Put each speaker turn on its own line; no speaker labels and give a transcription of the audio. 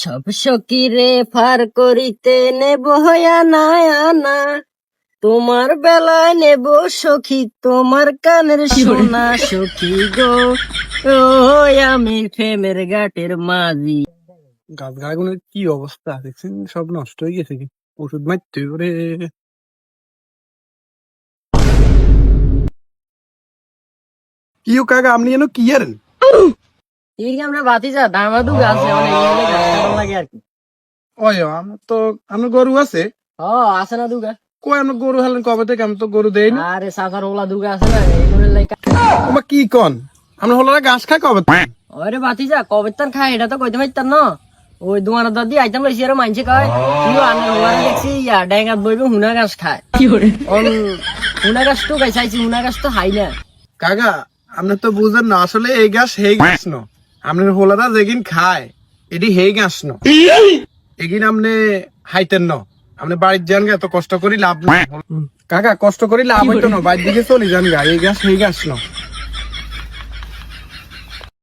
সব সকিরে ফার করিতে নেব আনা আনা। তোমার বেলায় নেব সখী, তোমার কানের সোনা সখী গো। ও আমি প্রেমের গাটের মাঝি।
গাছ গাছগুলোর কি অবস্থা? দেখছেন সব নষ্ট হয়ে গেছে কি? ওষুধ মারতে কি ও কাকা, আপনি যেন কি আরেন?
আমরা আছে অনেক লাগে আর কি?
ওই আমার তো গরু আছে।
ও আছে না দুগা?
কই আমার গরু হালেন কবে থেকে? আমি তো গরু দেই না।
আরে সাফার ওলা দুগা আছে না এগুলো লাগে
তোমার কি কন? আমরা হলারা ঘাস খাই কবে থেকে?
ওরে বাতি যা কবে তার খায় এটা তো কইতে পারতাম না। ওই দুয়ানা দাদি আইতাম লইছি আর মানছে কয় তুই আনে ওরা দেখছি ইয়া ড্যাঙ্গাত বইবে হুনা গাছ খায়। অন হুনা গাছ তো গাছ আইছি হুনা গাছ তো হাই না।
কাকা আপনি তো বুঝেন না আসলে এই গাছ সেই গাছ ন। আপনার হোলাটা যেগিন খায় এটি হেই গাছ ন এগিন আপনি হাইতেন ন। আপনি বাড়ির যান গা এত কষ্ট করি লাভ নাই। কাকা কষ্ট করি লাভ হইতো না বাড়ির দিকে চলি যান গা এই গাছ সেই গাছ ন